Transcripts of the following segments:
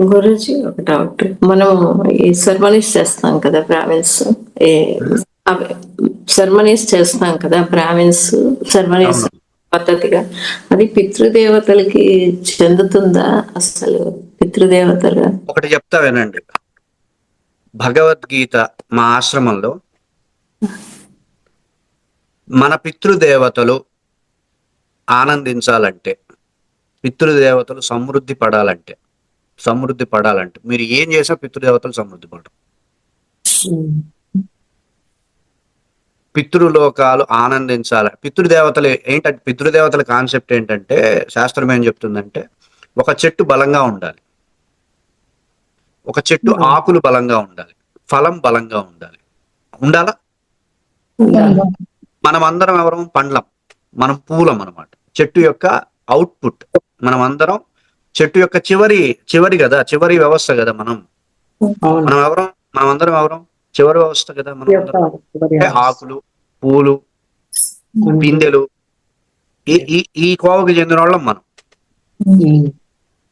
గురుజీ ఒక డౌట్ మనం ఈ సెర్మనీస్ చేస్తాం కదా బ్రాహ్మిన్స్ సెర్మనీస్ చేస్తాం కదా బ్రాహ్మిన్స్ సెర్మనీస్. పద్ధతిగా. అది పితృదేవతలకి చెందుతుందా అసలు? పితృదేవతలు ఒకటి చెప్తా వినండి. భగవద్గీత మా ఆశ్రమంలో మన పితృదేవతలు ఆనందించాలంటే పితృదేవతలు సమృద్ధి పడాలంటే సమృద్ధి పడాలంటే. మీరు ఏం చేసినా పితృదేవతలు సమృద్ధి పడరు. పితృలోకాలు ఆనందించాలి పితృదేవతలు ఏంటంటే పితృదేవతల కాన్సెప్ట్ ఏంటంటే శాస్త్రం ఏం చెప్తుందంటే ఒక చెట్టు బలంగా ఉండాలి. ఒక చెట్టు ఆకులు బలంగా ఉండాలి. ఫలం బలంగా ఉండాలి. ఉండాలా? మనం అందరం ఎవరం? పండ్లం. మనం పూలం అనమాట చెట్టు యొక్క అవుట్పుట్. మనం అందరం చెట్టు యొక్క చివరి చివరి కదా చివరి వ్యవస్థ కదా మనం. మనం ఎవరం? మనం అందరం ఎవరం? చివరి వ్యవస్థ కదా మనం ఆకులు పూలు పిందెలు ఈ ఈ కోవకి చెందిన వాళ్ళం మనం.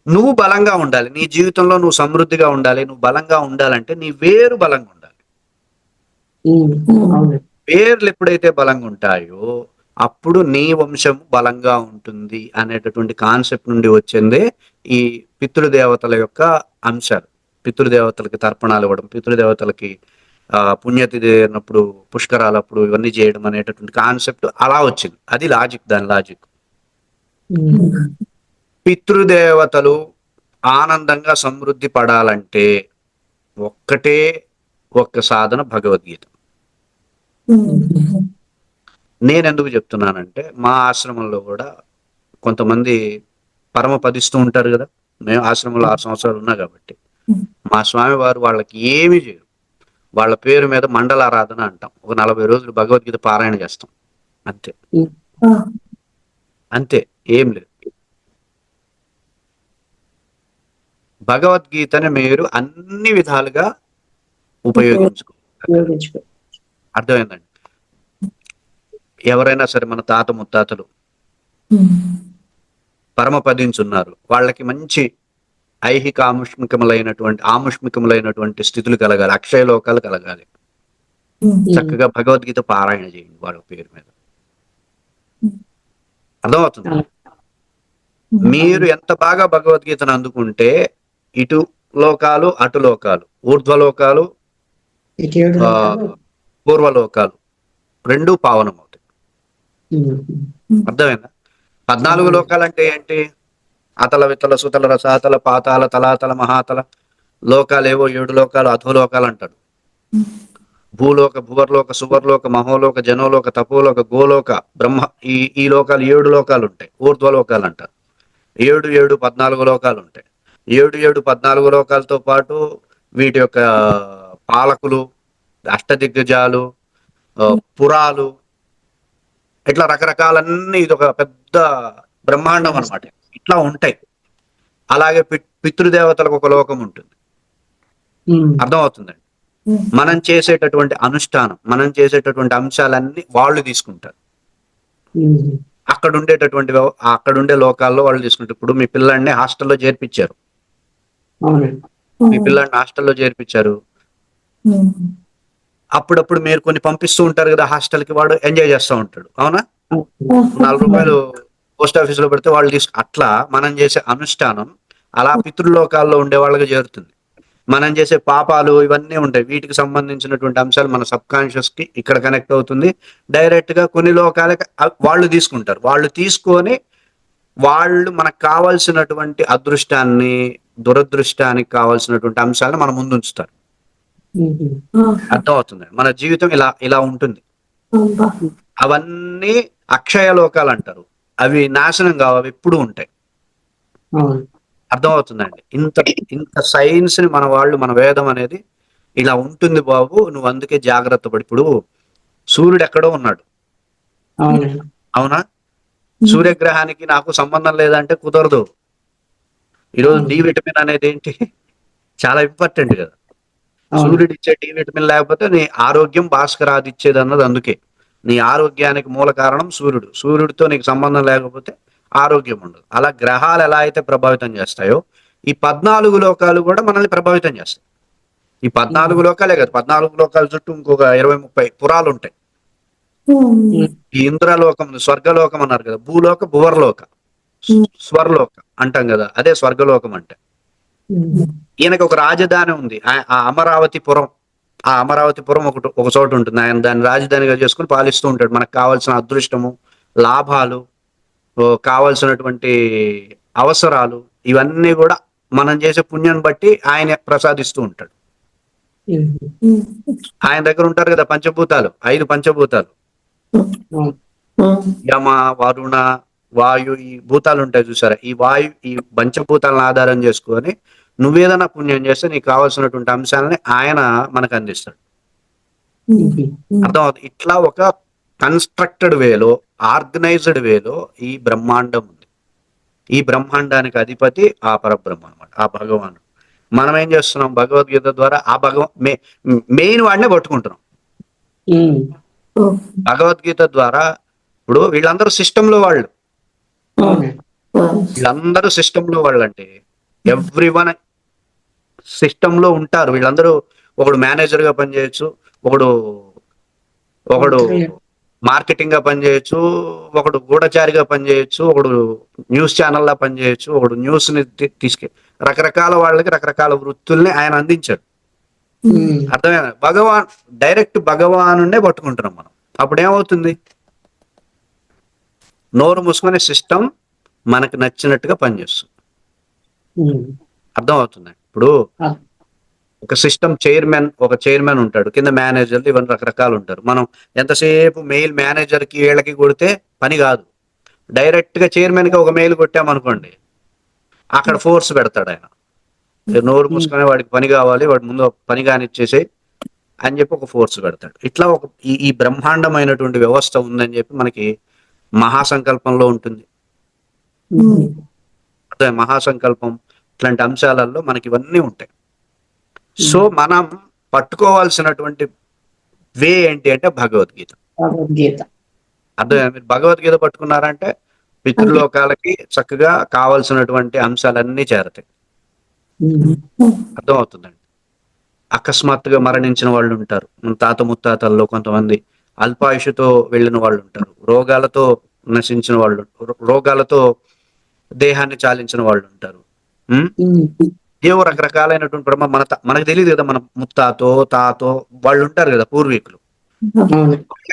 నువ్వు బలంగా ఉండాలి. నీ జీవితంలో నువ్వు సమృద్ధిగా ఉండాలి. నువ్వు బలంగా ఉండాలంటే నీ వేరు బలంగా ఉండాలి. వేర్లు ఎప్పుడైతే బలంగా ఉంటాయో అప్పుడు నీ వంశం బలంగా ఉంటుంది అనేటటువంటి కాన్సెప్ట్ నుండి వచ్చిందే ఈ పితృదేవతల యొక్క అంశాలు. పితృదేవతలకి తర్పణాలు ఇవ్వడం పితృదేవతలకి ఆ పుణ్యతిథి అయినప్పుడు పుష్కరాలప్పుడు ఇవన్నీ చేయడం అనేటటువంటి కాన్సెప్ట్ అలా వచ్చింది. అది లాజిక్ దాని లాజిక్. పితృదేవతలు ఆనందంగా సమృద్ధి పడాలంటే ఒక్కటే ఒక్క సాధన భగవద్గీత. నేను ఎందుకు చెప్తున్నానంటే మా ఆశ్రమంలో కూడా కొంతమంది పరమ పదిస్తూ ఉంటారు కదా. మేము ఆశ్రమంలో ఆరు సంవత్సరాలు ఉన్నా కాబట్టి. మా స్వామి వారు వాళ్ళకి ఏమీ చేయరు. వాళ్ళ పేరు మీద మండల ఆరాధన అంటాం. ఒక నలభై రోజులు భగవద్గీత పారాయణ చేస్తాం. అంతే. అంతే. ఏం లేదు. భగవద్గీతని మీరు అన్ని విధాలుగా ఉపయోగించుకో. ఉపయోగించుకో. అర్థమైందండి? ఎవరైనా సరే మన తాత ముత్తాతలు పరమపదించున్నారు. వాళ్ళకి మంచి ఐహిక ఆముష్మికములైనటువంటి ఆముష్మికములైనటువంటి స్థితులు కలగాలి. అక్షయ లోకాలు కలగాలి చక్కగా భగవద్గీత పారాయణ చేయండి వాళ్ళ పేరు మీద. అర్థమవుతుంది? మీరు ఎంత బాగా భగవద్గీతను అందుకుంటే ఇటు లోకాలు అటు లోకాలు. ఊర్ధ్వలోకాలు. పూర్వలోకాలు. రెండు పావనం అవుతాయి. అర్థమైందా? పద్నాలుగు లోకాలంటే ఏంటి? అతల వితల సుతల రసాతల పాతాల తలాతల మహాతల లోకాలేవో ఏడు లోకాలు అధోలోకాలు అంటాడు. భూలోక భువర్లోక సువర్లోక మహోలోక జనోలోక తపోలోక గోలోక బ్రహ్మ ఈ ఈ లోకాలు ఏడు లోకాలు ఉంటాయి. ఊర్ధ్వలోకాలు అంటారు. ఏడు ఏడు పద్నాలుగు లోకాలు ఉంటాయి. ఏడు ఏడు పద్నాలుగు లోకాలతో పాటు వీటి యొక్క పాలకులు అష్టదిగ్గజాలు పురాలు ఇట్లా రకరకాలన్నీ ఇది ఒక పెద్ద బ్రహ్మాండం అన్నమాట. ఇట్లా ఉంటాయి. అలాగే పిత్- పితృదేవతలకు ఒక లోకం ఉంటుంది. అర్థమవుతుందండి? మనం చేసేటటువంటి అనుష్ఠానం మనం చేసేటటువంటి అంశాలన్నీ వాళ్ళు తీసుకుంటారు. అక్కడ ఉండేటటువంటి అక్కడ ఉండే లోకాల్లో వాళ్ళు తీసుకుంటారు. ఇప్పుడు మీ పిల్లాడిని హాస్టల్లో చేర్పించారు. మీ పిల్లాడిని హాస్టల్లో చేర్పించారు. అప్పుడప్పుడు మీరు కొన్ని పంపిస్తూ ఉంటారు కదా హాస్టల్కి వాడు ఎంజాయ్ చేస్తూ ఉంటాడు. అవునా? నాలుగు రూపాయలు పోస్ట్ ఆఫీస్లో పెడితే వాళ్ళు తీసుకు అట్లా మనం చేసే అనుష్ఠానం అలా పితృలోకాల్లో ఉండే వాళ్ళకి చేరుతుంది. మనం చేసే పాపాలు ఇవన్నీ ఉంటాయి. వీటికి సంబంధించినటువంటి అంశాలు మన సబ్ కాన్షియస్కి ఇక్కడ కనెక్ట్ అవుతుంది. డైరెక్ట్గా కొన్ని లోకాలకి వాళ్ళు తీసుకుంటారు. వాళ్ళు తీసుకొని వాళ్ళు మనకు కావాల్సినటువంటి అదృష్టాన్ని దురదృష్టానికి కావాల్సినటువంటి అంశాలను మన ముందు ఉంచుతారు. అర్థం అవుతుంది మన జీవితం ఇలా ఇలా ఉంటుంది. అవన్నీ అక్షయ లోకాలు అంటారు. అవి నాశనం కావు అవి ఎప్పుడు ఉంటాయి. అర్థమవుతుందండి. ఇంత ఇంత సైన్స్ని మన వాళ్ళు మన వేదం అనేది ఇలా ఉంటుంది బాబు నువ్వు అందుకే జాగ్రత్త పడి ఇప్పుడు సూర్యుడు ఎక్కడో ఉన్నాడు. అవునా. సూర్యగ్రహానికి నాకు సంబంధం లేదంటే కుదరదు. ఈరోజు డి విటమిన్ అనేది ఏంటి? చాలా ఇంపార్టెంట్ కదా. సూర్యుడు ఇచ్చే డి విటమిన్ లేకపోతే నీ ఆరోగ్యం భాస్కరాది ఇచ్చేది అన్నది అందుకే. నీ ఆరోగ్యానికి మూల కారణం సూర్యుడు. సూర్యుడితో నీకు సంబంధం లేకపోతే ఆరోగ్యం ఉండదు. అలా గ్రహాలు ఎలా అయితే ప్రభావితం చేస్తాయో ఈ పద్నాలుగు లోకాలు కూడా మనల్ని ప్రభావితం చేస్తాయి. ఈ పద్నాలుగు లోకాలే కదా పద్నాలుగు లోకాల చుట్టూ ఇంకొక ఇరవై ముప్పై పురాలు ఉంటాయి. ఈ ఇంద్రలోకం స్వర్గలోకం అన్నారు కదా భూలోక భువర్లోక. స్వర్లోక అంటాం కదా అదే స్వర్గలోకం అంటే. ఈయనకి ఒక రాజధాని ఉంది. ఆ- అమరావతిపురం ఆ అమరావతిపురం ఒకటి ఒక చోట ఉంటుంది. ఆయన దాన్ని రాజధానిగా చేసుకుని పాలిస్తూ ఉంటాడు. మనకు కావాల్సిన అదృష్టము లాభాలు ఓ, కావాల్సినటువంటి అవసరాలు ఇవన్నీ కూడా మనం చేసే పుణ్యం బట్టి ఆయన ప్రసాదిస్తూ ఉంటాడు. ఆయన దగ్గర ఉంటారు కదా పంచభూతాలు ఐదు పంచభూతాలు. యమ వరుణ వాయు ఈ భూతాలు ఉంటాయి చూసారా? ఈ వాయు ఈ పంచభూతాలను ఆధారం చేసుకొని నువ్వేదైనా పుణ్యం చేస్తే నీకు కావాల్సినటువంటి అంశాలని ఆయన మనకు అందిస్తాడు. అర్థం అవుతుంది ఇట్లా ఒక కన్స్ట్రక్టెడ్ వేలో ఆర్గనైజ్డ్ వేలో ఈ బ్రహ్మాండం ఉంది. ఈ బ్రహ్మాండానికి అధిపతి ఆ పరబ్రహ్మ అనమాట ఆ భగవానుడు. మనం ఏం చేస్తున్నాం? భగవద్గీత ద్వారా ఆ భగవ మెయిన్ వాడినే పట్టుకుంటున్నాం. భగవద్గీత ద్వారా ఇప్పుడు వీళ్ళందరూ system లో వాళ్ళు వీళ్ళందరూ system లో వాళ్ళు అంటే ఎవ్రీ వన్లో ఉంటారు. వీళ్ళందరూ ఒకడు మేనేజర్గా పనిచేయచ్చు ఒకడు ఒకడు మార్కెటింగ్గా పనిచేయచ్చు ఒకడు గూఢచారిగా పనిచేయచ్చు ఒకడు న్యూస్ ఛానల్లా పనిచేయచ్చు ఒకడు న్యూస్ని తీ- తీసుకె రకరకాల వాళ్ళకి రకరకాల వృత్తుల్ని ఆయన అందించాడు. అర్థమైనా భగవాన్ డైరెక్ట్ భగవానునే పట్టుకుంటున్నాం మనం. అప్పుడు ఏమవుతుంది నోరు మూసుకునే సిస్టమ్ మనకు నచ్చినట్టుగా పనిచేస్తుంది. అర్థం అవుతుంది ఇప్పుడు ఒక సిస్టమ్ చైర్మన్ ఒక చైర్మన్ ఉంటాడు. కింద మేనేజర్లు ఇవన్నీ రకరకాలు ఉంటారు మనం ఎంతసేపు మెయిల్ మేనేజర్కి వీళ్ళకి కొడితే పని కాదు. డైరెక్ట్గా చైర్మన్కి ఒక మెయిల్ కొట్టామనుకోండి అక్కడ ఫోర్స్ పెడతాడు ఆయన. నోరు మూసుకొని వాడికి పని కావాలి వాడి ముందు పని కానిచ్చేసి అని చెప్పి ఒక ఫోర్స్ పెడతాడు. ఇట్లా ఒక ఈ బ్రహ్మాండమైనటువంటి వ్యవస్థ ఉందని చెప్పి మనకి మహాసంకల్పంలో ఉంటుంది. మహాసంకల్పం ఇట్లాంటి అంశాలలో మనకి ఇవన్నీ ఉంటాయి. సో మనం పట్టుకోవాల్సినటువంటి వే ఏంటి అంటే భగవద్గీత. భగవద్గీత. అర్థం మీరు భగవద్గీత పట్టుకున్నారంటే పితృలోకాలకి చక్కగా కావాల్సినటువంటి అంశాలన్నీ చేరతాయి. అర్థం అవుతుందండి అకస్మాత్తుగా మరణించిన వాళ్ళు ఉంటారు. మన తాత ముత్తాతల్లో కొంతమంది అల్పాయుషుతో వెళ్ళిన వాళ్ళు ఉంటారు. రోగాలతో నశించిన వాళ్ళు రోగాలతో దేహాన్ని చాలించిన వాళ్ళు ఉంటారు? ఏవో రకరకాలైనటువంటి బ్రహ్మ మన మనకు తెలియదు కదా మన ముత్తాతో తాతో వాళ్ళు ఉంటారు కదా పూర్వీకులు.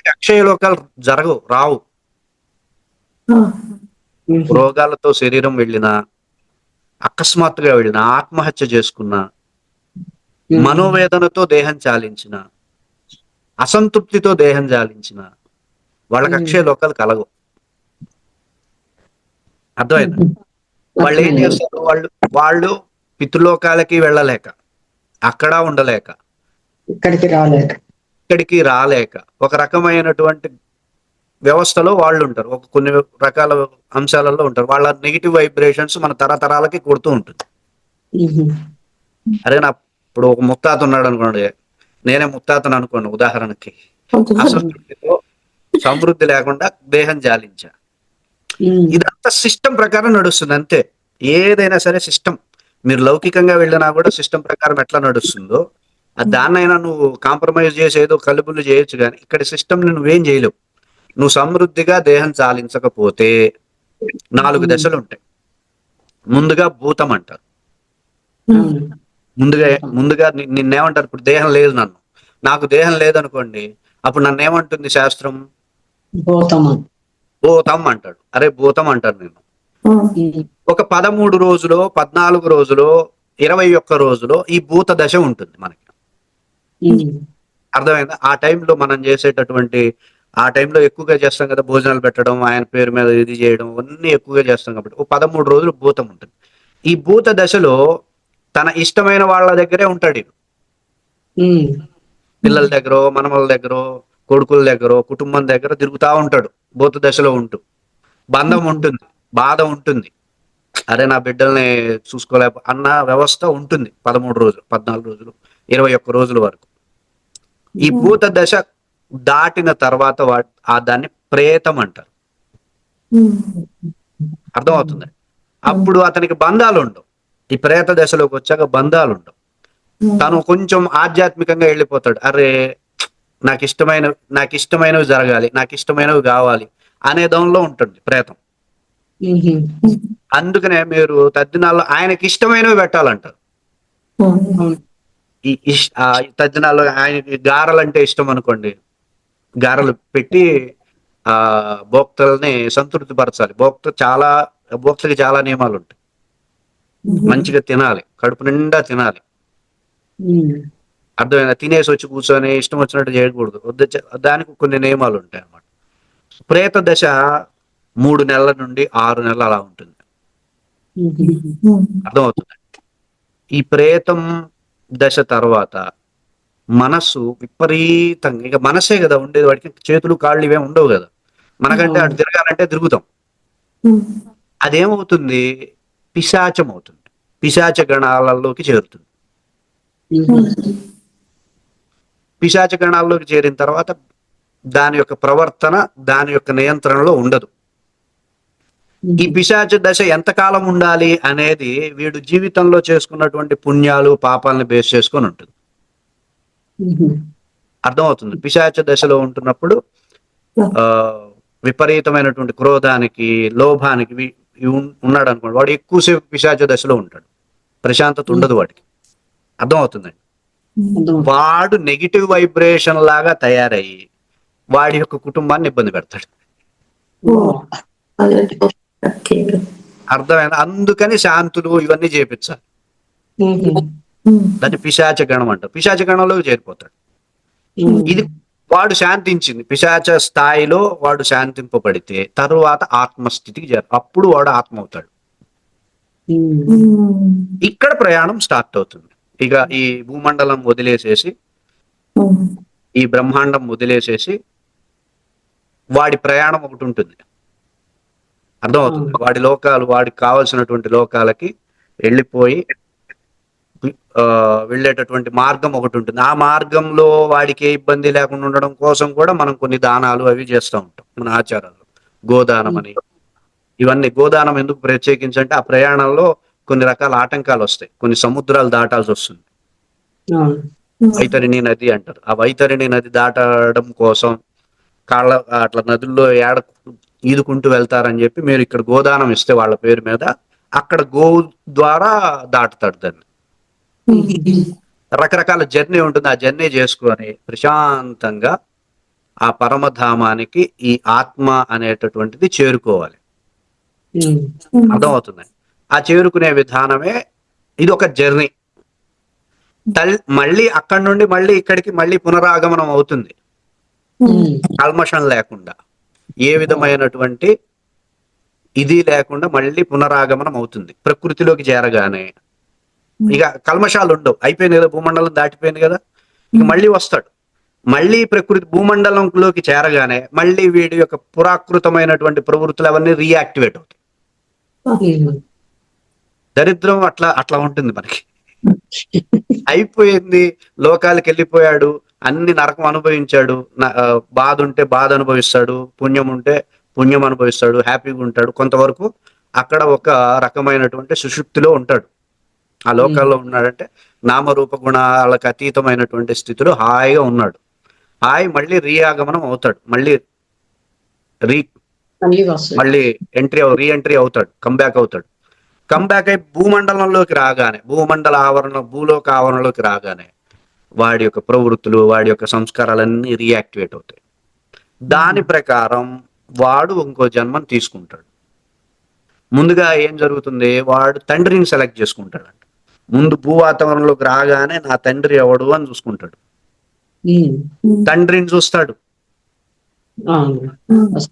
అక్షయ లోకాలు జరగవు రావు. రోగాలతో శరీరం వెళ్ళినా అకస్మాత్తుగా వెళ్ళినా ఆత్మహత్య చేసుకున్నా మనోవేదనతో దేహం చాలించిన అసంతృప్తితో దేహం చాలించిన వాళ్ళకి. అక్షయ లోకాలు కలగవు. అర్థమైంది? వాళ్ళు ఏం చేస్తారు? వాళ్ళు వాళ్ళు పితృలోకాలకి వెళ్ళలేక అక్కడ ఉండలేక ఇక్కడికి రాలేక. ఇక్కడికి రాలేక ఒక రకమైనటువంటి వ్యవస్థలో వాళ్ళు ఉంటారు. ఒక కొన్ని రకాల అంశాలలో ఉంటారు. వాళ్ళ నెగిటివ్ వైబ్రేషన్స్ మన తరతరాలకి కొడుతూ ఉంటుంది. అరే నా ఇప్పుడు ఒక ముత్తాత ఉన్నాడు అనుకోండి. నేనే ముత్తాతను అనుకోండి ఉదాహరణకి. అసంతృప్తితో సమృద్ధి లేకుండా దేహం జాలించా. ఇదంతా సిస్టమ్ ప్రకారం నడుస్తుంది అంతే. ఏదైనా సరే సిస్టమ్ మీరు లౌకికంగా వెళ్ళినా కూడా సిస్టమ్ ప్రకారం ఎట్లా నడుస్తుందో ఆ దాన్నైనా నువ్వు కాంప్రమైజ్ చేసి ఏదో కలుపులు చేయొచ్చు కానీ ఇక్కడ సిస్టమ్ని నువ్వేం చేయలేవు. నువ్వు సమృద్ధిగా దేహం చాలించకపోతే నాలుగు Hmm. దశలు ఉంటాయి. ముందుగా భూతం అంటారు. ముందుగా ముందుగా నిన్నేమంటారు? ఇప్పుడు దేహం లేదు నన్ను. నాకు దేహం లేదనుకోండి అప్పుడు నన్ను ఏమంటుంది శాస్త్రం? భూతము? భూతం అంటాడు. అరే భూతం అంటారు నేను. ఒక పదమూడు రోజులో పద్నాలుగు రోజులో ఇరవై ఒక్క రోజులో ఈ భూత దశ ఉంటుంది మనకి. అర్థమైందా? ఆ టైంలో మనం చేసేటటువంటి ఆ టైంలో ఎక్కువగా చేస్తాం కదా భోజనాలు పెట్టడం ఆయన పేరు మీద ఇది చేయడం అన్నీ ఎక్కువగా చేస్తాం కాబట్టి. ఓ పదమూడు రోజులు భూతం ఉంటుంది. ఈ భూత దశలో తన ఇష్టమైన వాళ్ళ దగ్గరే ఉంటాడు. పిల్లల దగ్గర మనమల దగ్గర కొడుకుల దగ్గర కుటుంబం దగ్గర తిరుగుతా ఉంటాడు. భూత దశలో ఉంటూ. బంధం ఉంటుంది బాధ ఉంటుంది. అరే నా బిడ్డల్ని చూసుకోలేక అన్న వ్యవస్థ ఉంటుంది పదమూడు రోజులు పద్నాలుగు రోజులు ఇరవై ఒక్క రోజుల వరకు. ఈ భూత దశ దాటిన తర్వాత ఆ దాన్ని ప్రేతం అంటారు. అర్థమవుతుంది? అప్పుడు అతనికి బంధాలు ఉండవు ఈ ప్రేత దశలోకి వచ్చాక బంధాలు ఉండవు తను కొంచెం ఆధ్యాత్మికంగా వెళ్ళిపోతాడు. అరే నాకు ఇష్టమైన నాకు ఇష్టమైనవి జరగాలి నాకు ఇష్టమైనవి కావాలి అనే దానిలో ఉంటుంది ప్రేతం. అందుకనే మీరు తద్దినాల్లో ఆయనకి ఇష్టమైనవి పెట్టాలంటారు. ఈ తద్దినాల్లో ఆయనకి గారెలు అంటే ఇష్టం అనుకోండి గారెలు పెట్టి ఆ భోక్తల్ని సంతృప్తి పరచాలి భోక్త చాలా భోక్తకి చాలా నియమాలు ఉంటాయి మంచిగా తినాలి కడుపు నిండా తినాలి. అర్థమైందా? తినేసి వచ్చి కూర్చొని ఇష్టం వచ్చినట్టు చేయకూడదు. దానికి కొన్ని నియమాలు ఉంటాయి అన్నమాట. ప్రేత దశ మూడు నెలల నుండి ఆరు నెలలు అలా ఉంటుంది. అర్థమవుతుంది? ఈ ప్రేతం దశ తర్వాత మనస్సు విపరీతంగా ఇక మనసే కదా ఉండేది వాడికి చేతులు కాళ్ళు ఇవే ఉండవు కదా. మనకంటే అటు తిరగాలంటే తిరుగుతాం. అదేమవుతుంది? పిశాచం అవుతుంది పిశాచ గణాలలోకి చేరుతుంది. పిశాచ గణాల్లోకి చేరిన తర్వాత దాని యొక్క ప్రవర్తన దాని యొక్క నియంత్రణలో ఉండదు. ఈ పిశాచ దశ ఎంతకాలం ఉండాలి అనేది వీడు జీవితంలో చేసుకున్నటువంటి పుణ్యాలు పాపాలను బేస్ చేసుకొని ఉంటుంది. అర్థమవుతుంది. పిశాచ దశలో ఉంటున్నప్పుడు ఆ. విపరీతమైనటువంటి క్రోధానికి లోభానికి ఉన్నాడు అనుకోండి వాడు ఎక్కువసేపు పిశాచ దశలో ఉంటాడు. ప్రశాంతత ఉండదు వాడికి. అర్థమవుతుందండి? అర్థం. వాడు నెగిటివ్ వైబ్రేషన్ లాగా తయారయ్యి వాడి యొక్క కుటుంబాన్ని ఇబ్బంది పెడతాడు. అర్థమైంది? అందుకని శాంతులు ఇవన్నీ చేపించాలి. ఉహుం. దాన్ని పిశాచ గణం అంటారు. పిశాచ గణంలోకి చేరిపోతాడు. ఇది వాడు శాంతించింది. పిశాచ స్థాయిలో వాడు శాంతింపబడితే తరువాత ఆత్మస్థితికి చేరు. అప్పుడు వాడు ఆత్మ అవుతాడు. ఇక్కడ ప్రయాణం స్టార్ట్ అవుతుంది. ఇక ఈ భూమండలం వదిలేసేసి ఈ బ్రహ్మాండం వదిలేసేసి వాడి ప్రయాణం ఒకటి ఉంటుంది. అర్థమవుతుంది? వాడి లోకాలు వాడికి కావలసినటువంటి లోకాలకి వెళ్ళిపోయి వెళ్ళేటటువంటి మార్గం ఒకటి ఉంటుంది. ఆ మార్గంలో వాడికి ఏ ఇబ్బంది లేకుండా ఉండడం కోసం కూడా మనం కొన్ని దానాలు అవి చేస్తూ ఉంటాం. మన ఆచారాలు. గోదానం అని. ఇవన్నీ గోదానం ఎందుకు ప్రత్యేకించి అంటే ఆ ప్రయాణంలో కొన్ని రకాల ఆటంకాలు వస్తాయి. కొన్ని సముద్రాలు దాటాల్సి వస్తుంది. వైతరిణి నది అంటారు. ఆ వైతరిణి నది దాటడం కోసం కాళ్ళ అట్లా నదుల్లో ఏడ ఈదుకుంటూ వెళ్తారని చెప్పి మీరు ఇక్కడ గోదానం ఇస్తే వాళ్ళ పేరు మీద అక్కడ గో ద్వారా దాటుతాడు దాన్ని. రకరకాల జర్నీ ఉంటుంది. ఆ జర్నీ చేసుకొని ప్రశాంతంగా ఆ పరమధామానికి ఈ ఆత్మ అనేటటువంటిది చేరుకోవాలి. అర్థమవుతుంది? ఆ చేరుకునే విధానమే ఇది ఒక జర్నీ మళ్ళీ అక్కడి నుండి మళ్ళీ ఇక్కడికి మళ్ళీ పునరాగమనం అవుతుంది. కల్మషం లేకుండా. ఏ విధమైనటువంటి ఇది లేకుండా మళ్ళీ పునరాగమనం అవుతుంది. ప్రకృతిలోకి చేరగానే. ఇక కల్మషాలు ఉండవు. అయిపోయింది కదా భూమండలం దాటిపోయింది కదా. ఇక మళ్ళీ వస్తాడు. మళ్ళీ ప్రకృతి భూమండలంలోకి చేరగానే మళ్ళీ వీడి యొక్క పురాకృతమైనటువంటి ప్రవృత్తులు అవన్నీ రీయాక్టివేట్ అవుతాయి. దరిద్రం అట్లా అట్లా ఉంటుంది మనకి. అయిపోయింది లోకాలకు వెళ్ళిపోయాడు అన్ని నరకం అనుభవించాడు బాధ ఉంటే బాధ అనుభవిస్తాడు పుణ్యం ఉంటే పుణ్యం అనుభవిస్తాడు హ్యాపీగా ఉంటాడు. కొంతవరకు అక్కడ ఒక రకమైనటువంటి సుషుప్తిలో ఉంటాడు. ఆ లోకాల్లో ఉన్నాడంటే నామరూప గుణాలకు అతీతమైనటువంటి స్థితిలో హాయిగా ఉన్నాడు. హాయి మళ్ళీ రీఆగమనం అవుతాడు. మళ్ళీ రీ మళ్ళీ ఎంట్రీ రీ ఎంట్రీ అవుతాడు. కంబ్యాక్ అవుతాడు. కంబ్యాక్ అయి భూమండలంలోకి రాగానే భూమండల ఆవరణ భూలోక ఆవరణలోకి రాగానే వాడి యొక్క ప్రవృత్తులు వాడి యొక్క సంస్కారాలన్నీ రీయాక్టివేట్ అవుతాయి. దాని ప్రకారం వాడు ఇంకో జన్మను తీసుకుంటాడు. ముందుగా ఏం జరుగుతుంది? వాడు తండ్రిని సెలెక్ట్ చేసుకుంటాడంట. ముందు భూ వాతావరణంలోకి రాగానే నా తండ్రి ఎవడు అని చూసుకుంటాడు. తండ్రిని చూస్తాడు.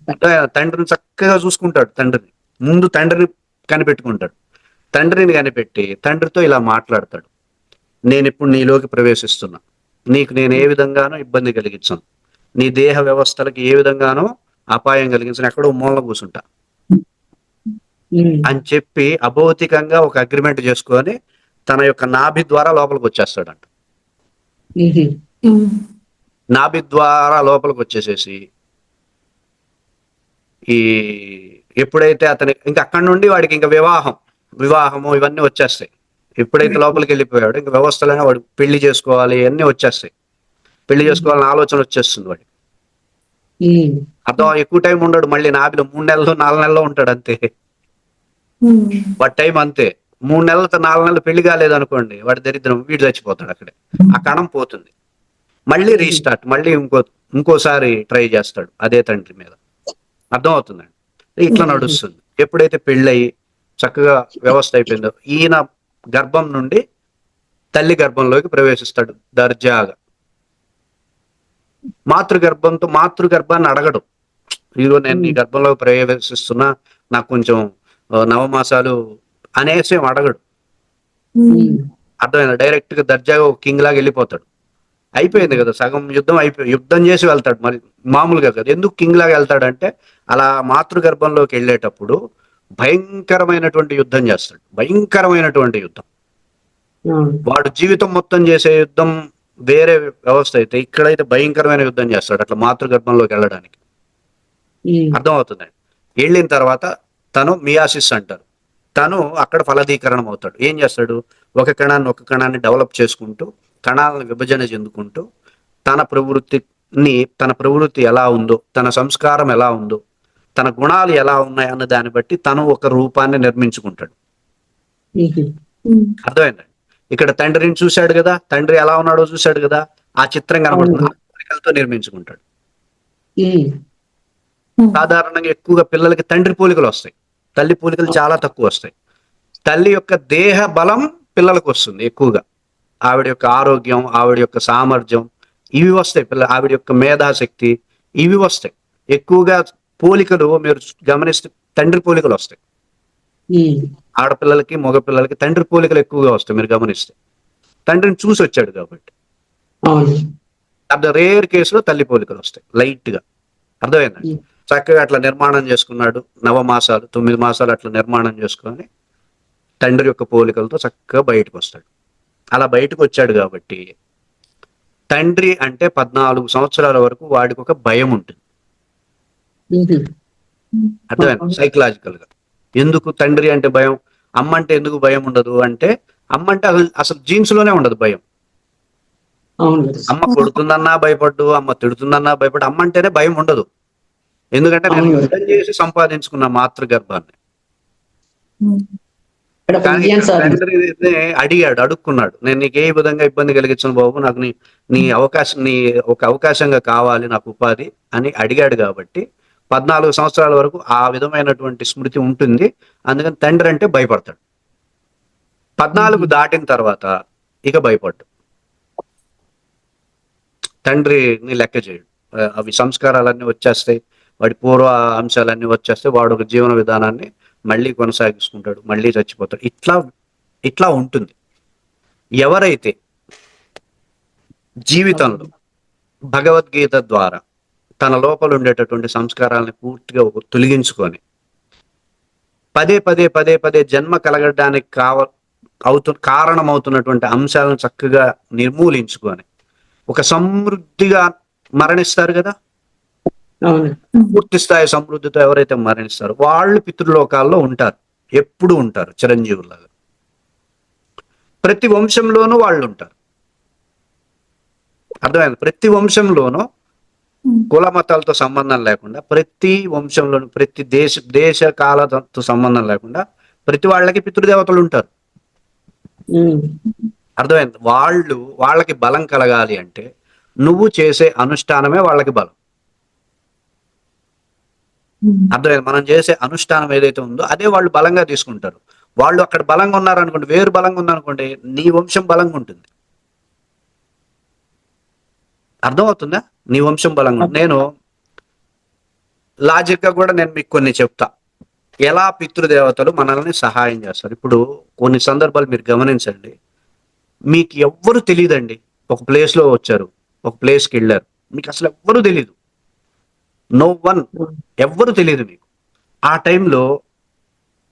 అంటే తండ్రిని చక్కగా చూసుకుంటాడు తండ్రిని. ముందు తండ్రిని కనిపెట్టుకుంటాడు. తండ్రిని కనిపెట్టి తండ్రితో ఇలా మాట్లాడతాడు. నేను ఇప్పుడు నీలోకి ప్రవేశిస్తున్నా. నీకు నేను ఏ విధంగానో ఇబ్బంది కలిగించాను. నీ దేహ వ్యవస్థలకు ఏ విధంగానో అపాయం కలిగించాను. ఎక్కడో మూల కూర్చుంటా. అని చెప్పి అభౌతికంగా ఒక అగ్రిమెంట్ చేసుకొని తన యొక్క నాభి ద్వారా లోపలికి వచ్చేస్తాడంట. నాభి ద్వారా లోపలికి వచ్చేసేసి ఈ ఎప్పుడైతే అతని ఇంకా అక్కడి నుండి వాడికి ఇంకా వివాహం. వివాహము ఇవన్నీ వచ్చేస్తాయి. ఎప్పుడైతే లోపలికి వెళ్ళిపోయాడు ఇంకా వ్యవస్థలనే వాడు పెళ్ళి చేసుకోవాలి అన్నీ వచ్చేస్తాయి. పెళ్ళి చేసుకోవాలని ఆలోచన వచ్చేస్తుంది వాడు. అర్థం ఎక్కువ టైం ఉండడు మళ్ళీ నాభిలో మూడు నెలలు నాలుగు నెలలు ఉంటాడు అంతే. వాడి టైం అంతే. మూడు నెలలతో నాలుగు నెలలు పెళ్ళి కాలేదు అనుకోండి వాడి దరిద్రం వీడు చచ్చిపోతాడు అక్కడే. ఆ కణం పోతుంది. మళ్ళీ రీస్టార్ట్ మళ్ళీ ఇంకో ఇంకోసారి ట్రై చేస్తాడు అదే తండ్రి మీద. అర్థం అవుతుందండి? ఇట్లా నడుస్తుంది. ఎప్పుడైతే పెళ్ళయి చక్కగా వ్యవస్థ అయిపోయిందో. ఈయన గర్భం నుండి తల్లి గర్భంలోకి ప్రవేశిస్తాడు దర్జాగా. మాతృ గర్భంతో మాతృ గర్భాన్ని అడగడు. ఇదిగో నేను నీ గర్భంలో ప్రవేశిస్తున్నా నాకు కొంచెం నవమాసాలు అనేసి అడగడు. అర్థమైంది? డైరెక్ట్గా దర్జాగా ఒక కింగ్ లాగా వెళ్ళిపోతాడు. అయిపోయింది కదా సగం యుద్ధం అయిపోయి యుద్ధం చేసి వెళ్తాడు మరి మామూలుగా కదా. ఎందుకు కింగ్ లాగా వెళ్తాడంటే అలా మాతృ గర్భంలోకి వెళ్ళేటప్పుడు భయంకరమైనటువంటి యుద్ధం చేస్తాడు. భయంకరమైనటువంటి యుద్ధం. వాడు జీవితం మొత్తం చేసే యుద్ధం వేరే వ్యవస్థ అయితే ఇక్కడైతే భయంకరమైన యుద్ధం చేస్తాడు. అట్లా మాతృ గర్భంలోకి వెళ్ళడానికి. ఉమ్. అర్థమవుతుందండి వెళ్ళిన తర్వాత తను మియాసిస్ అంటారు. తను అక్కడ ఫలదీకరణం అవుతాడు ఏం చేస్తాడు? ఒక కణాన్ని ఒక కణాన్ని డెవలప్ చేసుకుంటూ కణాలను విభజన చెందుకుంటూ తన ప్రవృత్తిని తన ప్రవృత్తి ఎలా ఉందో తన సంస్కారం ఎలా ఉందో తన గుణాలు ఎలా ఉన్నాయి అన్న దాన్ని బట్టి తను ఒక రూపాన్ని నిర్మించుకుంటాడు. అర్థమైందండి ఇక్కడ తండ్రిని చూశాడు కదా తండ్రి ఎలా ఉన్నాడో చూశాడు కదా ఆ చిత్రం కనబడుతుంది. నిర్మించుకుంటాడు. సాధారణంగా ఎక్కువగా పిల్లలకి తండ్రి పోలికలు వస్తాయి. తల్లి పోలికలు చాలా తక్కువ వస్తాయి. తల్లి యొక్క దేహ బలం పిల్లలకు వస్తుంది ఎక్కువగా. ఆవిడ యొక్క ఆరోగ్యం ఆవిడ యొక్క సామర్థ్యం ఇవి వస్తాయి పిల్ల ఆవిడ యొక్క మేధాశక్తి ఇవి వస్తాయి. ఎక్కువగా పోలికలు మీరు గమనిస్తే తండ్రి పోలికలు వస్తాయి. ఆడపిల్లలకి మగపిల్లలకి తండ్రి పోలికలు ఎక్కువగా వస్తాయి మీరు గమనిస్తే. తండ్రిని చూసి వచ్చాడు కాబట్టి. అర్థం రేర్ కేసులో తల్లి పోలికలు వస్తాయి లైట్గా అర్థమైందండి. చక్కగా అట్లా నిర్మాణం చేసుకున్నాడు నవ మాసాలు తొమ్మిది మాసాలు అట్లా నిర్మాణం చేసుకొని తండ్రి యొక్క పోలికలతో చక్కగా బయటకు వస్తాడు. అలా బయటకు వచ్చాడు కాబట్టి తండ్రి అంటే పద్నాలుగు సంవత్సరాల వరకు వాడికి ఒక భయం ఉంటుంది. అర్థమైంది? సైకలాజికల్గా. ఎందుకు తండ్రి అంటే భయం? అమ్మ అంటే ఎందుకు భయం ఉండదు? అంటే అమ్మ అంటే అసలు జీన్స్లోనే ఉండదు భయం. అమ్మ కొడుతుందన్నా భయపడ్డు అమ్మ తిడుతుందన్నా భయపడు అమ్మ అంటేనే భయం ఉండదు. ఎందుకంటే నేను. యుద్ధం చేసి సంపాదించుకున్న మాతృ గర్భాన్ని ఇక్కడ కానీ విజయం సాధించారు తండ్రిని అడిగాడు అడుక్కున్నాడు. నేను నీకు ఏ విధంగా ఇబ్బంది కలిగించను బాబు నాకు నీ నీ అవకాశం నీ ఒక అవకాశంగా కావాలి నాకు ఉపాధి అని అడిగాడు కాబట్టి పద్నాలుగు సంవత్సరాల వరకు ఆ విధమైనటువంటి స్మృతి ఉంటుంది. అందుకని తండ్రి అంటే భయపడతాడు. పద్నాలుగు దాటిన తర్వాత ఇక భయపడ్డు. తండ్రిని లెక్క చేయడు. అవి సంస్కారాలన్నీ వచ్చేస్తాయి. వాడి పూర్వ అంశాలన్నీ వచ్చేస్తే వాడు ఒక జీవన విధానాన్ని మళ్ళీ కొనసాగిస్తుంటాడు. మళ్ళీ చచ్చిపోతాడు. ఇట్లా ఇట్లా ఉంటుంది. ఎవరైతే జీవితంలో భగవద్గీత ద్వారా తన లోపల ఉండేటటువంటి సంస్కారాలను పూర్తిగా తొలగించుకొని పదే పదే పదే పదే జన్మ కలగడానికి కావ అవుతు కారణమవుతున్నటువంటి అంశాలను చక్కగా నిర్మూలించుకొని ఒక సమృద్ధిగా మరణిస్తారు కదా? పూర్తి స్థాయి సమృద్ధితో ఎవరైతే మరణిస్తారో వాళ్ళు పితృలోకాల్లో ఉంటారు. ఎప్పుడు ఉంటారు చిరంజీవులాగా ప్రతి వంశంలోనూ వాళ్ళు ఉంటారు. అర్థమైంది? ప్రతి వంశంలోనూ కుల మతాలతో సంబంధం లేకుండా ప్రతి వంశంలోనూ ప్రతి దేశ దేశ కాలతో సంబంధం లేకుండా ప్రతి వాళ్ళకి పితృదేవతలు ఉంటారు. ఉమ్. అర్థమైంది? వాళ్ళు వాళ్ళకి బలం కలగాలి అంటే నువ్వు చేసే అనుష్ఠానమే వాళ్ళకి బలం. అర్థమైంది? మనం చేసే అనుష్ఠానం ఏదైతే ఉందో అదే వాళ్ళు బలంగా తీసుకుంటారు. వాళ్ళు అక్కడ బలంగా ఉన్నారనుకోండి వేరు బలంగా ఉందనుకోండి నీ వంశం బలంగా ఉంటుంది. అర్థమవుతుందా? నీ వంశం బలంగా. నేను లాజిక్గా కూడా నేను మీకు కొన్ని చెప్తా. ఎలా పితృదేవతలు మనల్ని సహాయం చేస్తారు? ఇప్పుడు కొన్ని సందర్భాలు మీరు గమనించండి. మీకు ఎవ్వరు తెలియదండి ఒక ప్లేస్లో వచ్చారు. ఒక ప్లేస్కి వెళ్ళారు. మీకు అసలు ఎవ్వరు తెలియదు నో వన్. ఎవ్వరు తెలియదు మీకు. ఆ టైంలో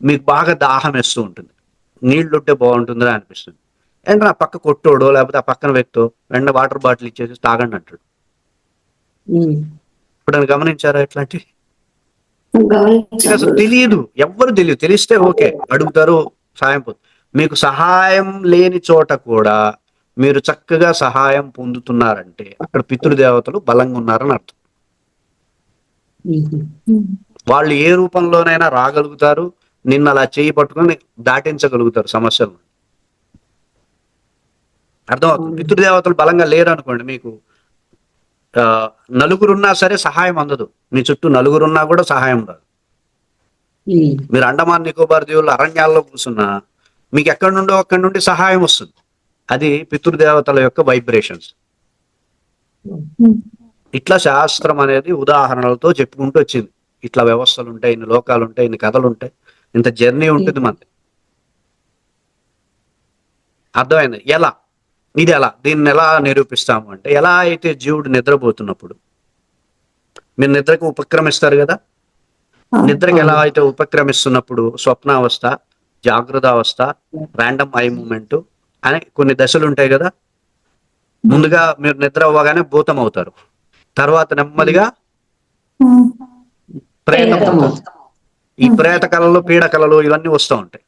మీకు బాగా దాహం వేస్తూ ఉంటుంది. నీళ్ళు ఉంటే బాగుంటుందని అనిపిస్తుంది. అండ్ నా పక్క కొట్టోడో లేకపోతే ఆ పక్కన వ్యక్తో వెంట వాటర్ బాటిల్ ఇచ్చేసి తాగండి అంటాడు. ఇప్పుడు నన్ను గమనించారా ఇట్లాంటి అసలు తెలియదు. ఎవ్వరు తెలియదు. తెలిస్తే ఓకే అడుగుతారు సాయం పొందు. మీకు సహాయం లేని చోట కూడా మీరు చక్కగా సహాయం పొందుతున్నారంటే అక్కడ పితృదేవతలు బలంగా ఉన్నారని అర్థం. వాళ్ళు ఏ రూపంలోనైనా రాగలుగుతారు. నిన్ను అలా చేయి పట్టుకొని దాటించగలుగుతారు సమస్యలను అర్థమవుతుంది పితృదేవతలు బలంగా లేరు అనుకోండి మీకు నలుగురున్నా సరే సహాయం అందదు. మీ చుట్టూ నలుగురున్నా కూడా సహాయం రాదు. మీరు అండమాన్ నికోబార్ దీవులు అరణ్యాల్లో కూర్చున్నా మీకు ఎక్కడి నుండో అక్కడి నుండి సహాయం వస్తుంది. అది పితృదేవతల యొక్క వైబ్రేషన్స్. ఇట్లా శాస్త్రం అనేది ఉదాహరణలతో చెప్పుకుంటూ వచ్చింది. ఇట్లా వ్యవస్థలు ఉంటాయి ఇన్ని లోకాలు ఉంటాయి ఇన్ని కథలు ఉంటాయి. ఇంత జర్నీ ఉంటుంది మనది. అర్థమైంది? ఎలా? ఇది ఎలా? దీన్ని ఎలా నిరూపిస్తాము అంటే ఎలా అయితే జీవుడు నిద్రపోతున్నప్పుడు మీరు నిద్రకు ఉపక్రమిస్తారు కదా? నిద్రకి ఎలా అయితే ఉపక్రమిస్తున్నప్పుడు స్వప్నావస్థ జాగ్రత్త అవస్థ ర్యాండమ్ ఐ మూమెంట్ అని కొన్ని దశలు ఉంటాయి కదా? ముందుగా మీరు నిద్ర అవ్వగానే భూతం అవుతారు. తర్వాత నెమ్మదిగా ప్రేతం ఈ ప్రేత కళలు పీడ కళలు ఇవన్నీ వస్తూ ఉంటాయి.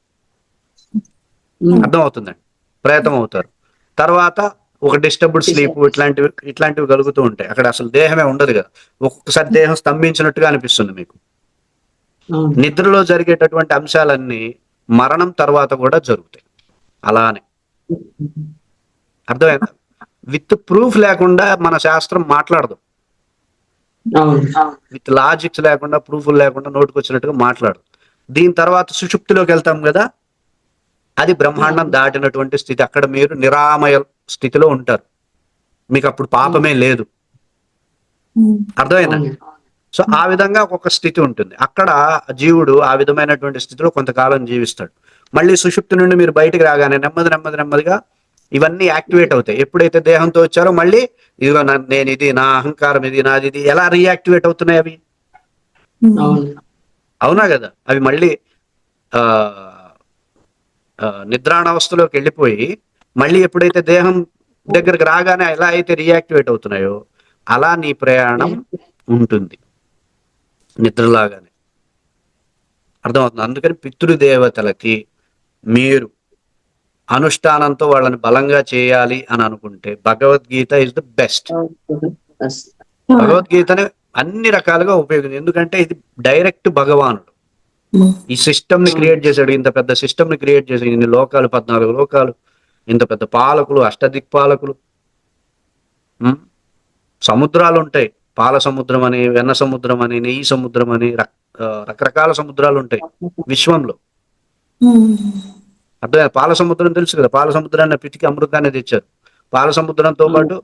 అర్థం అవుతుందండి ప్రేతం అవుతారు. తర్వాత ఒక డిస్టర్బ్డ్ స్లీప్ ఇట్లాంటివి ఇట్లాంటివి కలుగుతూ ఉంటాయి. అక్కడ అసలు దేహమే ఉండదు కదా. ఒక్కొక్కసారి దేహం స్తంభించినట్టుగా అనిపిస్తుంది మీకు. అవును. నిద్రలో జరిగేటటువంటి అంశాలన్నీ మరణం తర్వాత కూడా జరుగుతాయి. అలానే. అర్థమైందా? విత్ ప్రూఫ్ లేకుండా మన శాస్త్రం మాట్లాడదు. విత్ లాజిక్స్ లేకుండా ప్రూఫ్ లేకుండా నోటికి వచ్చినట్టుగా మాట్లాడదు. దీని తర్వాత సుషుప్తిలోకి వెళ్తాం కదా. అది బ్రహ్మాండం దాటినటువంటి స్థితి. అక్కడ మీరు నిరామయ స్థితిలో ఉంటారు. మీకు అప్పుడు పాపమే లేదు. అర్థమైందా? అవును. సో ఆ విధంగా ఒక స్థితి ఉంటుంది. అక్కడ జీవుడు ఆ విధమైనటువంటి స్థితిలో కొంతకాలం జీవిస్తాడు. మళ్ళీ సుషుప్తి నుండి మీరు బయటికి రాగానే నెమ్మది నెమ్మది నెమ్మదిగా ఇవన్నీ యాక్టివేట్ అవుతాయి. ఎప్పుడైతే దేహంతో వచ్చారో మళ్ళీ ఇదిగో నా- నేను ఇది నా అహంకారం ఇది నాది ఇది ఎలా రీయాక్టివేట్ అవుతున్నాయి అవి? అవును. అవునా కదా? అవి మళ్ళీ నిద్రాణావస్థలోకి వెళ్ళిపోయి మళ్ళీ ఎప్పుడైతే దేహం దగ్గరికి రాగానే ఎలా అయితే రియాక్టివేట్ అవుతున్నాయో అలా నీ ప్రయాణం ఉంటుంది. నిద్రలాగానే. అర్థమవుతుంది? అందుకని పితృదేవతలకి మీరు అనుష్ఠానంతో వాళ్ళని బలంగా చేయాలి అని అనుకుంటే భగవద్గీత ఇస్ ద బెస్ట్ బస్. భగవద్గీతని అన్ని రకాలుగా ఉపయోగించి ఎందుకంటే ఇది డైరెక్ట్ భగవానుడు. ఈ సిస్టమ్ని క్రియేట్ చేశాడు ఇంత పెద్ద సిస్టమ్ని క్రియేట్ చేశాడు ఇన్ని లోకాలు పద్నాలుగు లోకాలు ఇంత పెద్ద పాలకులు అష్టదిక్పాలకులు. సముద్రాలు ఉంటాయి పాల సముద్రం అని వెన్న సముద్రం అని నెయ్యి సముద్రం అని రకరకాల సముద్రాలు ఉంటాయి విశ్వంలో. అర్థం పాల సముద్రం తెలుసు కదా పాల సముద్రాన్ని పితికి అమృతాన్ని తెచ్చారు. పాల సముద్రంతో పాటు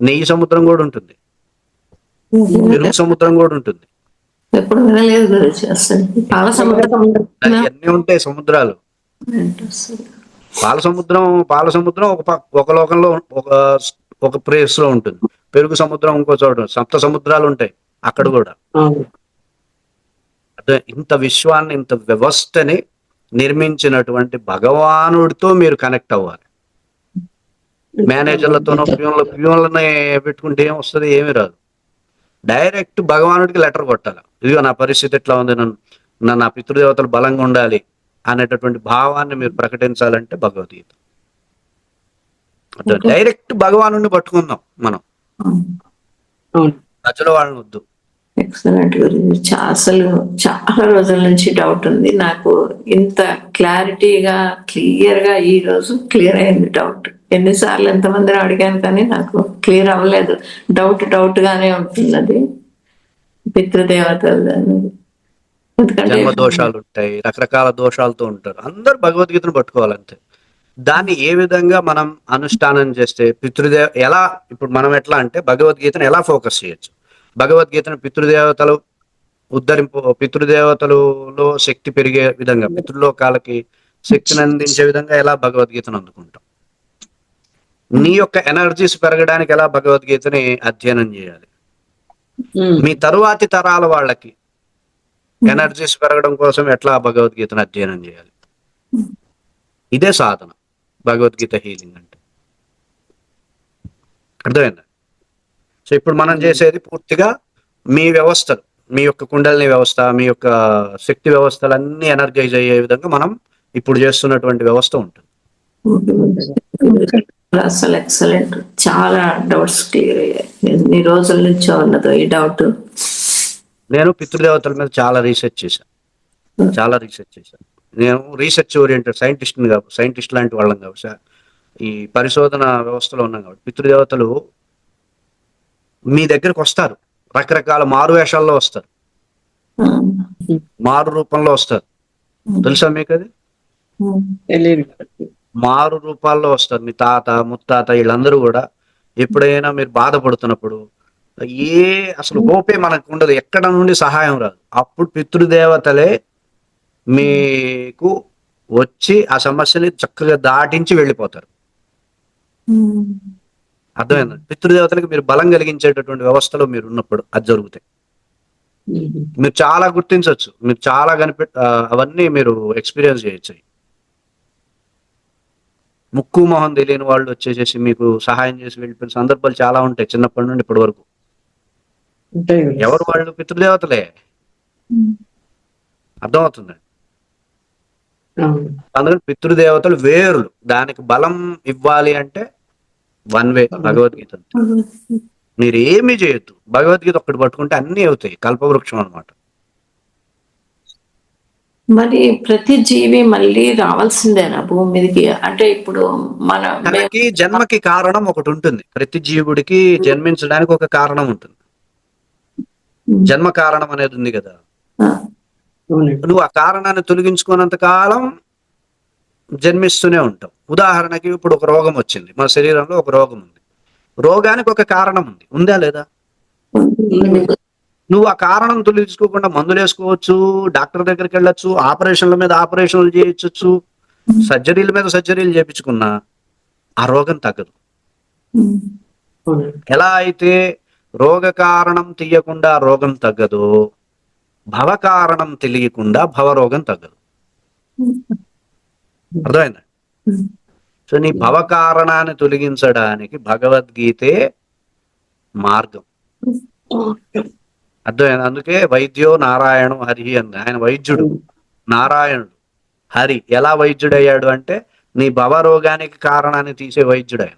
నెయ్యి సముద్రం కూడా ఉంటుంది. పెరుగు సముద్రం కూడా ఉంటుంది. ఎప్పుడు వినలేదు గురించి అసలు. పాల సముద్రం అన్నీ ఉంటాయి సముద్రాలు. పాల సముద్రం పాల సముద్రం ఒక ఒక లోకంలో ఒక ఒక ప్లేస్లో ఉంటుంది. పెరుగు సముద్రం ఇంకో చోట. సప్త సముద్రాలు ఉంటాయి అక్కడ కూడా. అదే ఇంత విశ్వాన్ని ఇంత వ్యవస్థని నిర్మించినటువంటి భగవానుడితో మీరు కనెక్ట్ అవ్వాలి. మేనేజర్లతోనో ప్యూన్ల ప్యూన్లని పెట్టుకుంటే ఏం వస్తుంది ఏమీ రాదు. డైరెక్ట్ భగవానుడికి లెటర్ కొట్టాలి? ఇదిగో నా పరిస్థితి ఎట్లా ఉంది? నన్ను నా నా పితృదేవతలు బలంగా ఉండాలి అనేటటువంటి భావాన్ని మీరు ప్రకటించాలంటే భగవద్గీత. డైరెక్ట్ భగవానుడిని పట్టుకుందాం మనం. మధ్యలో వాళ్ళని వద్దు. ఎక్సలెంట్ గురించి అసలు చాలా రోజుల నుంచి డౌట్ ఉంది. నాకు ఇంత క్లారిటీగా క్లియర్గా ఈ రోజు క్లియర్ అయింది డౌట్. ఎన్నిసార్లు ఎంతమందిని అడిగాను కానీ నాకు క్లియర్ అవ్వలేదు. డౌట్ డౌట్ గానే ఉంటుంది అది. పితృదేవతలు అనేది. జన్మ దోషాలు ఉంటాయి రకరకాల దోషాలతో ఉంటారు. అందరు భగవద్గీతను పట్టుకోవాలంతే. దాన్ని ఏ విధంగా మనం అనుష్ఠానం చేస్తే పితృదేవ ఎలా ఇప్పుడు మనం ఎట్లా అంటే భగవద్గీతను ఎలా ఫోకస్ చేయొచ్చు? భగవద్గీతను పితృదేవతలు ఉద్ధరింపు పితృదేవతలలో శక్తి పెరిగే విధంగా పితృలోకాలకి శక్తిని అందించే విధంగా ఎలా భగవద్గీతను అందుకుంటాం? నీ యొక్క ఎనర్జీస్ పెరగడానికి ఎలా భగవద్గీతని అధ్యయనం చేయాలి. మీ తరువాతి తరాల వాళ్ళకి ఎనర్జీస్ పెరగడం కోసం ఎట్లా భగవద్గీతను అధ్యయనం చేయాలి? ఇదే సాధన భగవద్గీత హీలింగ్ అంటే. అర్థమైందా? సో ఇప్పుడు మనం చేసేది పూర్తిగా మీ వ్యవస్థలు మీ యొక్క కుండలిని వ్యవస్థ మీ యొక్క శక్తి వ్యవస్థలన్నీ ఎనర్జైజ్ అయ్యే విధంగా మనం ఇప్పుడు చేస్తున్నటువంటి వ్యవస్థ ఉంటుంది. అసలు ఎక్సలెంట్ చాలా డౌట్స్ క్లియర్ అయ్యాయి. ఎన్ని రోజుల నుంచో ఉన్నదో ఈ డౌట్ నేను పితృదేవతల మీద చాలా రీసెర్చ్ చేశాను చాలా రీసెర్చ్ చేశాను నేను రీసెర్చ్ ఓరియంటెడ్ సైంటిస్ట్ కాబట్టి సైంటిస్ట్ లాంటి వాళ్ళం కాబట్టి సార్, ఈ పరిశోధన వ్యవస్థలో ఉన్నాం కాబట్టి పితృదేవతలు మీ దగ్గరకు వస్తారు. రకరకాల మారు వేషాల్లో వస్తారు. మారు రూపంలో వస్తారు. తెలుసా మీకు అది తెలియదు మారు రూపాల్లో వస్తారు. మీ తాత ముత్తాత వీళ్ళందరూ కూడా ఎప్పుడైనా మీరు బాధపడుతున్నప్పుడు ఏ అసలు ఓపే మనకు ఉండదు. ఎక్కడ నుండి సహాయం రాదు. అప్పుడు పితృదేవతలే మీకు వచ్చి ఆ సమస్యని చక్కగా దాటించి వెళ్ళిపోతారు. అర్థమైందండి పితృదేవతలకు మీరు బలం కలిగించేటటువంటి వ్యవస్థలో మీరు ఉన్నప్పుడు అది జరుగుతాయి. మీరు చాలా గుర్తించవచ్చు. మీరు చాలా కనిపె అవన్నీ మీరు ఎక్స్పీరియన్స్ చేయొచ్చు. ముక్కు మొహం తెలియని వాళ్ళు వచ్చేసేసి మీకు సహాయం చేసి వెళ్ళిపోయిన సందర్భాలు చాలా ఉంటాయి చిన్నప్పటి నుండి ఇప్పటి వరకు. ఎవరు వాళ్ళు? పితృదేవతలే. అర్థమవుతుంది. అందుకని పితృదేవతలు వేరులు. దానికి బలం ఇవ్వాలి అంటే వన్ వే భగవద్గీత. మీరు ఏమీ చేయొద్దు. భగవద్గీత ఒక్కటి పట్టుకుంటే అన్ని అవుతాయి. కల్పవృక్షం అన్నమాట. మరి ప్రతి జీవి మళ్ళీ రావాల్సిందేనా భూమి మీదకి. అంటే ఇప్పుడు మన జన్మకి కారణం ఒకటి ఉంటుంది. ప్రతి జీవుడికి జన్మించడానికి ఒక కారణం ఉంటుంది. జన్మ కారణం అనేది ఉంది కదా. నువ్వు ఆ కారణాన్ని తొలగించుకున్నంత కాలం జన్మిస్తూనే ఉంటావు. ఉదాహరణకి ఇప్పుడు ఒక రోగం వచ్చింది. మన శరీరంలో ఒక రోగం ఉంది. రోగానికి ఒక కారణం ఉంది. ఉందా లేదా? నువ్వు ఆ కారణం తొలగించుకోకుండా మందులు వేసుకోవచ్చు డాక్టర్ దగ్గరికి వెళ్ళొచ్చు ఆపరేషన్ల మీద ఆపరేషన్లు చేయించవచ్చు సర్జరీల మీద సర్జరీలు చేయించుకున్నా ఆ రోగం తగ్గదు. ఎలా అయితే రోగ కారణం తీయకుండా రోగం తగ్గదు భవ కారణం తెలియకుండా భవరోగం తగ్గదు. అర్థమైందా? సో నీ భవ కారణాన్ని తొలగించడానికి భగవద్గీతే మార్గం. అర్థమైంది అందుకే వైద్యో నారాయణం హరి అంది. ఆయన వైద్యుడు. నారాయణుడు. హరి. ఎలా వైద్యుడయ్యాడు అంటే నీ భవ రోగానికి కారణాన్ని తీసే వైద్యుడు ఆయన.